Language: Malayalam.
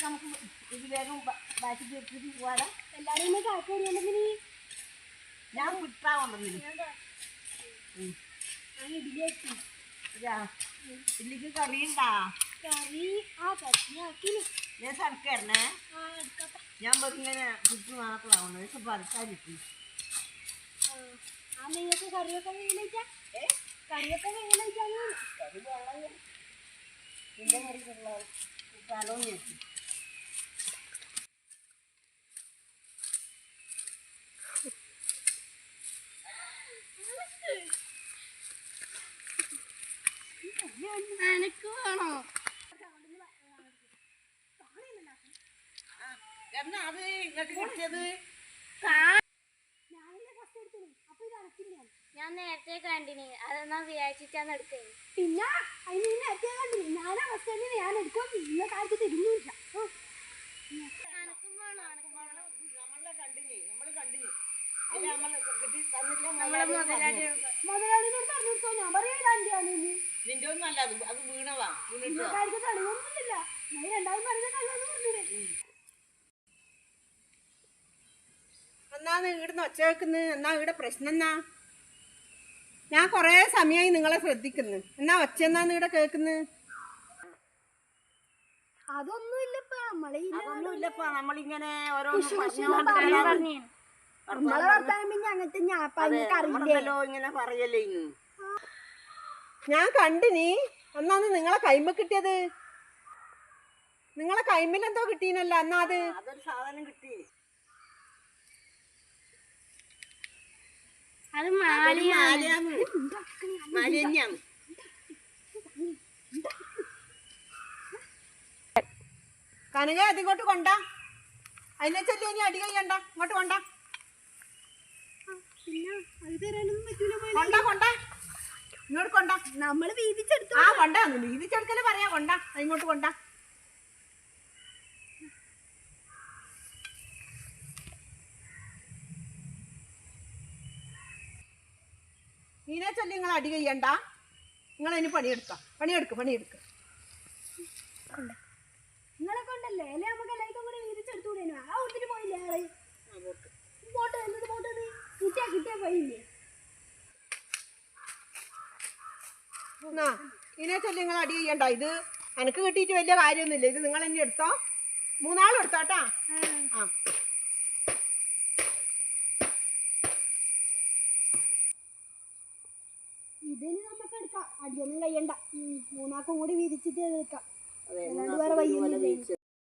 അതൊക്കെ നമുക്ക് ഇത് വേഗം ബാക്കി തീർത്തിട്ട് പോവാടാ എല്ലാവരും ഇന്ന് കാക്ക വരുന്നുണ്ടെങ്കിൽ ഞാൻ വിട്ടാ കൊണ്ടുവന്നില്ല ഇടിലേക്ക് ഇല്ലിക്ക് കറിയുണ്ടാ കറി ആ ചട്നിയാക്കിന് ഞാൻ സടക്കരണേ ഞാൻ ഇങ്ങനെ കുട്ടി മാത്രമാവണം പക്ഷെ ഭർത്താവിട്ട് ആ, ആ നിങ്ങൾക്ക് കറിയൊക്കെ വേഗം കറിയൊക്കെ വേഗം കറി കറിക്കുള്ള സ്ഥലവും ഞെട്ടി എനക്ക് വേണോ? എന്നാ അത് ഇങ്ങോട്ട് കിട്ടിയത്? ഞാൻ നേരത്തെ കണ്ടിന്. അതെന്നാ വിചാരിച്ചിട്ടാണ് എടുക്കുന്നത് പിന്നെ അതിന് നേരത്തെ കണ്ടിന്. ഞാനാ ഫസ്റ്റ് തന്നെ ഞാൻ എടുക്കും ഇന്ന കാലത്ത് തിരിഞ്ഞില്ല നമ്മളെ കണ്ടിന്. നമ്മൾ കണ്ടിന്. അല്ല നമ്മൾ കിട്ടി തന്നില്ല നമ്മളെ മുതലാളി മുതലാളിനോട് പറഞ്ഞു കൊടുത്തോ ഞാൻ നിന്റെ ഒന്നും അല്ല അത് അത് വീണതാ വീണിട്ടോ കാര്യത്തിൽ തെളിവൊന്നുമില്ല. ഞാൻ രണ്ടാമത് പറഞ്ഞ കള്ളെന്ന് പറഞ്ഞില്ലേ എന്നാന്ന് ഇവിടുന്ന് ഒച്ച വെക്കുന്നത് എന്നാ ഇവിടെ പ്രശ്നം എന്നാ? ഞാൻ കൊറേ സമയമായി നിങ്ങളെ ശ്രദ്ധിക്കുന്നു. എന്നാ ഒച്ച എന്നാന്ന് ഇവിടെ കേൾക്കുന്നത് അതൊന്നുമില്ലപ്പ നമ്മളെ ഈ അതൊന്നും ഇല്ലപ്പാ നമ്മളിങ്ങനെ ഓരോ നമ്മളെ വർത്താനം പിന്നെ അങ്ങനത്തെ ഞാപ്പ അറിയില്ലേ നമ്മളല്ലോ ഇങ്ങനെ പറയല്ലേ ഇന്ന് ഞാൻ കണ്ടിനി അന്നാന്ന് നിങ്ങളെ കൈമ കിട്ടിയത് നിങ്ങളെ കൈമിൽ എന്തോ കിട്ടീനല്ല അന്നാ അത് അതൊരു സാധനം കിട്ടി അത് കനക അതിങ്ങോട്ട് കൊണ്ട അതിനെ ചൊല്ലി ഇനി അടി കഴിയണ്ട ഇങ്ങോട്ട് കൊണ്ട പിന്നെ അത് തരാനൊന്നും പറ്റൂല മോനെ. കൊണ്ട കൊണ്ട. ഇങ്ങോട്ട് കൊണ്ട. നമ്മൾ വീതിച്ചെടുത്തു. ആ കൊണ്ട. പറയാ. കൊണ്ട. അതിങ്ങോട്ട് കൊണ്ട. ഇതിനെ ചൊല്ലി നിങ്ങൾ അടി കഴിയണ്ട നിങ്ങൾ അതിന് പണിയെടുക്കാം. പണിയെടുക്ക് പണിയെടുക്ക്. നിങ്ങളെ കൊണ്ടല്ലേ? അല്ലെ? നമുക്ക് എല്ലാവർക്കും കൂടി വീതിച്ചെടുത്തൂടേനു. ആ ഒത്തിരി എന്നാ ഇതിനെ ചൊല്ലി നിങ്ങൾ അടി ചെയ്യണ്ട. ഇത് എനിക്ക് കിട്ടിയിട്ട് വലിയ കാര്യമൊന്നുമില്ല. ഇത് നിങ്ങൾ എന്നെ എടുത്തോ. മൂന്നാളും എടുത്തോട്ടാ ആ. ഇതിന് നമുക്ക് എടുക്കാം. അടിയൊന്നും കഴിയണ്ട. മൂന്നാക്കും കൂടി വിരിച്ചിട്ട് എടുക്കാം.